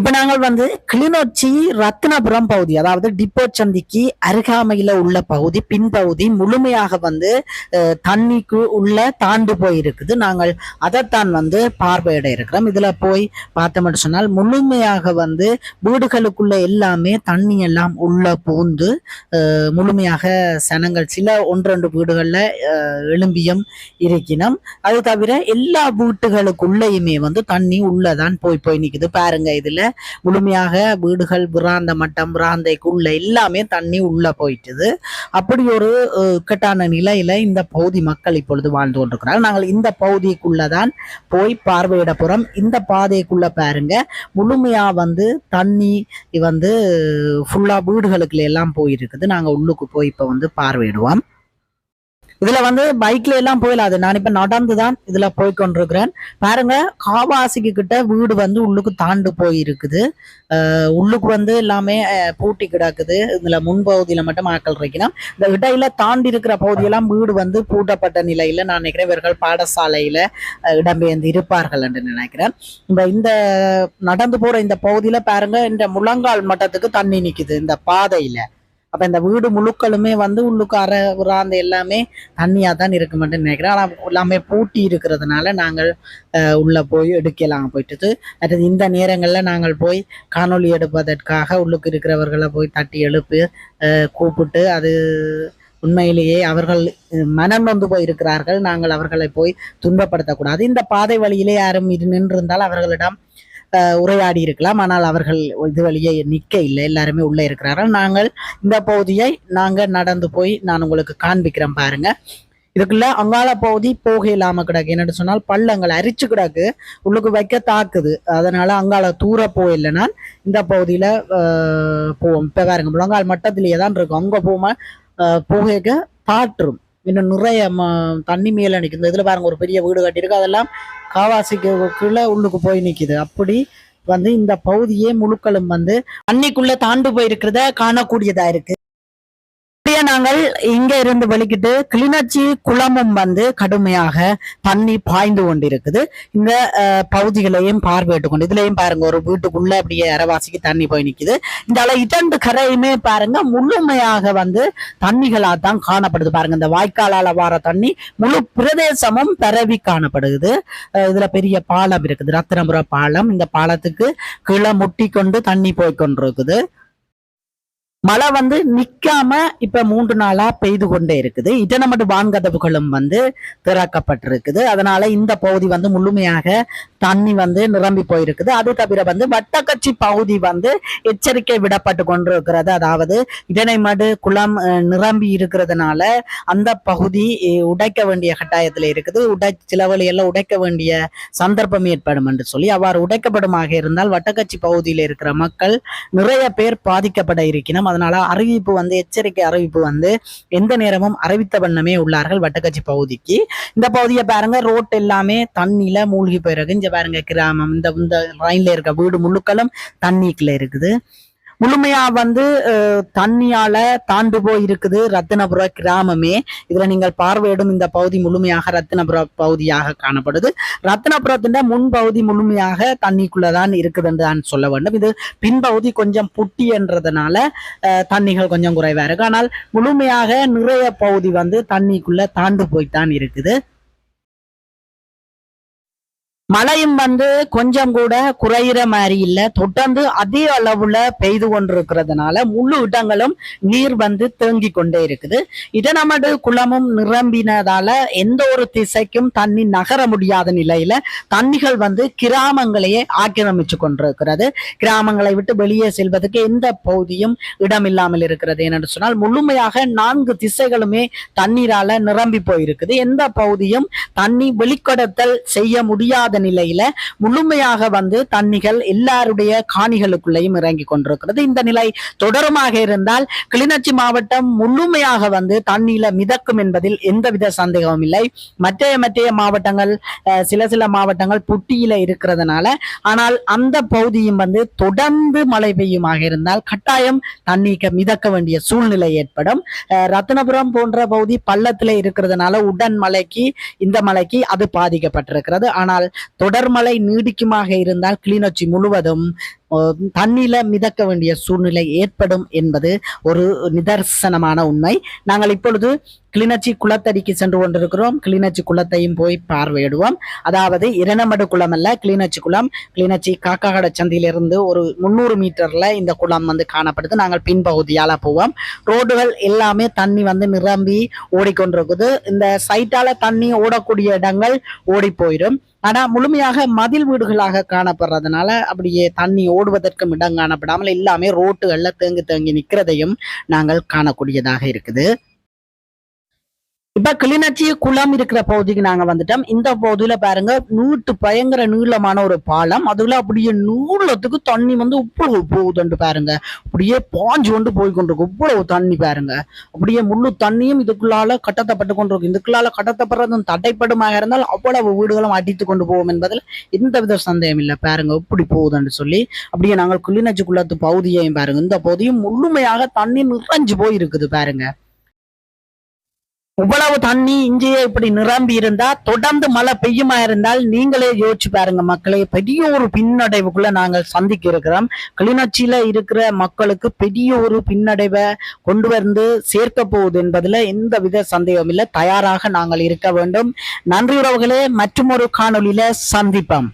இப்ப நாங்கள் வந்து கிளிநொச்சி ரத்னபுரம் பகுதி அதாவது டிப்போ சந்திக்கு அருகாமையில உள்ள பகுதி பின்பகுதி முழுமையாக வந்து தண்ணிக்கு உள்ள தாண்டு போயிருக்குது. நாங்கள் அதைத்தான் வந்து பார்வையிட இருக்கிறோம். இதுல போய் பார்த்தோம்னு சொன்னால் முழுமையாக வந்து வீடுகளுக்குள்ள எல்லாமே தண்ணி எல்லாம் உள்ள பூந்து முழுமையாக சனங்கள் சில ஒன்று வீடுகளில் எலும்பியம் எழும்பியும் இருக்கணும் அது தவிர எல்லா வீட்டுகளுக்குள்ளேயுமே வந்து தண்ணி உள்ளதான் போய் போய் நிற்குது பாருங்க இதுல முழுமையாக வீடுகள் பிராந்த மட்டம் பிராந்தைக்குள்ள எல்லாமே தண்ணி உள்ள போயிட்டுது. அப்படி ஒரு இக்கட்டான நிலையில இந்த பகுதி மக்கள் இப்பொழுது வாழ்ந்து கொண்டிருக்கிறார்கள். நாங்கள் இந்த பகுதிக்குள்ளதான் போய் பார்வையிட இந்த பாதைக்குள்ள பாருங்க முழுமையா வந்து தண்ணி வந்து ஃபுல்லா வீடுகளுக்குள்ள எல்லாம் போயிருக்குது. நாங்க உள்ளுக்கு போய் இப்ப வந்து பார்வையிடுவோம். இதுல வந்து பைக்ல எல்லாம் போயிடாது நான் இப்ப நடந்துதான் இதுல போய் கொண்டிருக்கிறேன் பாருங்க காவாசிக்கு கிட்ட வீடு வந்து உள்ளுக்கு தாண்டு போயிருக்குது. அஹ் உள்ளுக்கு வந்து எல்லாமே பூட்டி கிடக்குது. இதுல முன்பகுதியில மட்டும் ஆக்கள் இருக்கணும் இந்த இடையில தாண்டி இருக்கிற பகுதியெல்லாம் வீடு வந்து பூட்டப்பட்ட நிலையில நான் நினைக்கிறேன் இவர்கள் பாடசாலையில இடம்பெயர்ந்து இருப்பார்கள் என்று நினைக்கிறேன். இந்த இந்த நடந்து போற இந்த பகுதியில பாருங்க இந்த முழங்கால் மட்டத்துக்கு தண்ணி நிக்குது. இந்த பாதையில. அப்ப இந்த வீடு முழுக்களுமே வந்து உள்ளுக்கு அரை உராந்த எல்லாமே தண்ணியா தான் இருக்க மாட்டேன்னு நினைக்கிறேன். ஆனா எல்லாமே பூட்டி இருக்கிறதுனால நாங்கள் உள்ளே உள்ள போய் எடுக்கலாம் போயிட்டு அடுத்தது இந்த நேரங்கள்ல நாங்கள் போய் காணொளி எடுப்பதற்காக உள்ளுக்கு இருக்கிறவர்களை போய் தட்டி எழுப்பி கூப்பிட்டு அது உண்மையிலேயே அவர்கள் மனம் நொந்து போய் இருக்கிறார்கள் நாங்கள் அவர்களை போய் துன்பப்படுத்தக்கூடாது. இந்த பாதை வழியிலே யாரும் இரு நின்றிருந்தால் அவர்களிடம் உரையாடி இருக்கலாம். ஆனால் அவர்கள் இது வழியே நிற்க இல்லை. எல்லாருமே உள்ளே இருக்கிறார்கள். நாங்கள் இந்த பகுதியை நாங்கள் நடந்து போய் நான் உங்களுக்கு காண்பிக்கிறேன் பாருங்க. இதுக்குள்ள அங்காள பகுதி போக இல்லாம கிடக்கு. என்னன்னு சொன்னால் பள்ளங்கள் அரிச்சு கிடக்கு. உள்ளுக்கு வைக்க தாக்குது. அதனால அங்கால தூர போயில்லை இந்த பகுதியில போவோம். இப்ப பாருங்க முழங்கால் மட்டத்திலேயே தான் இருக்கும். அங்க போமா போக தாற்றும் இன்னும் நிறைய ம- தண்ணி மேல நிக்குது. இதுல பாருங்க ஒரு பெரிய வீடு கட்டியிருக்கு. அதெல்லாம் காவாசிக்கு கீழே உள்ளுக்கு போய் நிக்குது. அப்படி வந்து இந்த பகுதியே முழுக்களும் வந்து அன்னைக்குள்ள தாண்டு போயிருக்கிறத காணக்கூடியதா இருக்கு. நாங்கள் இங்க இருந்து வெளிக்கிட்டு கிளிநொச்சி குளமும் வந்து கடுமையாக தண்ணி பாய்ந்து கொண்டிருக்குது. இந்த பகுதிகளையும் பார்வையிட்டு கொண்டு இதுலயும் பாருங்க ஒரு வீட்டுக்குள்ள அப்படியே அரைவாசிக்கு தண்ணி போய் நிக்குது. இந்த இரண்டு கரையுமே பாருங்க முழுமையாக வந்து தண்ணிகளா தான் காணப்படுது. பாருங்க இந்த வாய்க்காலால வார தண்ணி முழு பிரதேசமும் பரவி காணப்படுது. இதுல பெரிய பாலம் இருக்குது. ரத்னபுர பாலம். இந்த பாலத்துக்கு கீழே முட்டி கொண்டு தண்ணி போய் கொண்டிருக்குது மழை வந்து நிக்காம இப்ப மூன்று நாளா பெய்து கொண்டே இருக்குது. இட்டனமட்டு வான்கதவுகளும் வந்து திறக்கப்பட்டிருக்குது. அதனால இந்த பகுதி வந்து முழுமையாக தண்ணி வந்து நிரம்பி போயிருக்குது. அது தவிர வந்து வட்டக்கட்சி பகுதி வந்து எச்சரிக்கை விடப்பட்டு கொண்டிருக்கிறது. அதாவது இடனைமடு குளம் நிரம்பி இருக்கிறதுனால அந்த பகுதி உடைக்க வேண்டிய கட்டாயத்தில் இருக்குது. உடை சில வழியெல்லாம் உடைக்க வேண்டிய சந்தர்ப்பம் ஏற்படும் என்று சொல்லி அவ்வாறு உடைக்கப்படுமாக இருந்தால் வட்டக்கட்சி பகுதியில் இருக்கிற மக்கள் நிறைய பேர் பாதிக்கப்பட இருக்கிறோம் அதனால அறிவிப்பு வந்து எச்சரிக்கை அறிவிப்பு வந்து எந்த நேரமும் அறிவித்த வண்ணமே உள்ளார்கள் வட்டக்கச்சி பகுதிக்கு. இந்த பகுதியை பாருங்க ரோட் எல்லாமே தண்ணியில மூழ்கி போயிருக்கு. இங்க பாருங்க கிராமம். இந்த இந்த லைன்ல இருக்க வீடு முழுக்களும் தண்ணிக்குள்ள இருக்குது. முழுமையா வந்து தண்ணியால தாண்டு போய் இருக்குது ரத்தினபுர கிராமமே. இதுல நீங்கள் பார்வையிடும் இந்த பகுதி முழுமையாக ரத்தினபுர பகுதியாக காணப்படுது. ரத்தினபுரத்தின் முன்பகுதி முழுமையாக தண்ணிக்குள்ளதான் இருக்குதுன்னு தான் சொல்ல வேண்டும். இது பின்பகுதி கொஞ்சம் புட்டி என்றதுனால தண்ணிகள் கொஞ்சம் குறைவா இருக்கு. ஆனால் முழுமையாக நிறைய பகுதி வந்து தண்ணிக்குள்ள தாண்டு போய்த்தான் இருக்குது. மழையும் வந்து கொஞ்சம் கூட குறையிற மாதிரி இல்லை. தொடர்ந்து அதே அளவுல பெய்து கொண்டிருக்கிறதுனால முழு இடங்களும் நீர் வந்து தேங்கி கொண்டே இருக்குது. இடநமடு குளமும் நிரம்பினதால எந்த ஒரு திசைக்கும் தண்ணி நகர முடியாத நிலையில தண்ணிகள் வந்து கிராமங்களையே ஆக்கிரமிச்சு கொண்டிருக்கிறது. கிராமங்களை விட்டு வெளியே செல்வதற்கு எந்த பகுதியும் இடமில்லாமல் இருக்கிறது என்று சொன்னால் முழுமையாக நான்கு திசைகளுமே தண்ணீரால நிரம்பி போயிருக்குது. எந்த பகுதியும் தண்ணி வெளிக்கடத்தல் செய்ய முடியாத நிலையில முழுமையாக வந்து தண்ணிகள் எல்லாருடைய காணிகளுக்குள்ளேயும் இறங்கி கொண்டிருக்கிறது. இந்த நிலை தொடருமாக இருந்தால் கிளிநொச்சி மாவட்டம் முழுமையாக வந்து தண்ணீர்ல மிதக்கும் என்பதில் எந்தவித சந்தேகமும் இல்லை. மற்ற மற்ற மாவட்டங்கள் சில சில மாவட்டங்கள் புட்டியில இருக்கிறதுனால ஆனால் அந்த பகுதியும் வந்து தொடர்ந்து மழை பெய்யுமாக இருந்தால் கட்டாயம் தண்ணீக்க மிதக்க வேண்டிய சூழ்நிலை ஏற்படும். ரத்னபுரம் போன்ற பகுதி பள்ளத்தில் இருக்கிறதுனால உடன் மலைக்கு இந்த மலைக்கு அது பாதிக்கப்பட்டிருக்கிறது. ஆனால் தொடர்மழை நீடிக்குமாக இருந்தால் கிளிநொச்சி முழுவதும் அஹ், மிதக்க வேண்டிய சூழ்நிலை ஏற்படும் என்பது ஒரு நிதர்சனமான உண்மை. நாங்கள் இப்பொழுது கிளிநொச்சி குளத்தடிக்கு சென்று கொண்டிருக்கிறோம். கிளிநொச்சி குளத்தையும் போய் பார்வையிடுவோம். அதாவது இரணமடு குளம் அல்ல கிளிநொச்சி குளம். கிளிநொச்சி காக்காகட சந்தியிலிருந்து ஒரு முந்நூறு மீட்டர்ல இந்த குளம் வந்து காணப்படுது. நாங்கள் பின்பகுதியால போவோம். ரோடுகள் எல்லாமே தண்ணி வந்து நிரம்பி ஓடிக்கொண்டிருக்குது. இந்த சைட்டால தண்ணி ஓடக்கூடிய இடங்கள் ஓடி போயிடும். ஆனா முழுமையாக மதில் வீடுகளாக காணப்படுறதுனால அப்படியே தண்ணி ஓடுவதற்கும் இடம் காணப்படாமல் எல்லாமே ரோட்டுகள்ல தேங்கி தேங்கி நிற்கிறதையும் நாங்கள் காணக்கூடியதாக இருக்குது. இப்ப கிளிநொச்சி குளம் இருக்கிற பகுதிக்கு நாங்க வந்துட்டோம். இந்த பகுதியில பாருங்க நூட்டு பயங்கர நீளமான ஒரு பாலம். அதுல அப்படியே நூலத்துக்கு தண்ணி வந்து இவ்வளவு போகுதுண்டு பாருங்க. அப்படியே பாஞ்சு கொண்டு போய் கொண்டிருக்கு இவ்வளவு தண்ணி பாருங்க. அப்படியே முழு தண்ணியும் இதுக்குள்ளால கட்டத்தப்பட்டு கொண்டிருக்கு. இதுக்குள்ளால கட்டத்தப்படுறதும் தடைப்படுமாக இருந்தால் அவ்வளவு வீடுகளும் அடித்து கொண்டு போவோம் என்பதில் எந்த வித சந்தேகம் இல்லை. பாருங்க இப்படி போகுதுன்னு சொல்லி அப்படியே நாங்கள் கிளிநொச்சி குளத்து பகுதியையும் பாருங்க. இந்த பகுதியும் முழுமையாக தண்ணி நிறைஞ்சு போய் இருக்குது பாருங்க. இவ்வளவு தண்ணி இங்கேயே இப்படி நிரம்பி இருந்தா தொடர்ந்து மழை பெய்யுமா இருந்தால் நீங்களே யோசிச்சு பாருங்க மக்களே. பெரிய ஒரு பின்னடைவுக்குள்ள நாங்கள் சந்திக்க இருக்கிறோம். கிளிநொச்சியில இருக்கிற மக்களுக்கு பெரிய ஒரு பின்னடைவை கொண்டு வந்து சேர்க்க போகுது என்பதுல எந்த வித சந்தேகம் இல்லை. தயாராக நாங்கள் இருக்க வேண்டும். நன்றி உறவுகளே மற்றும் ஒரு காணொளியில சந்திப்போம்.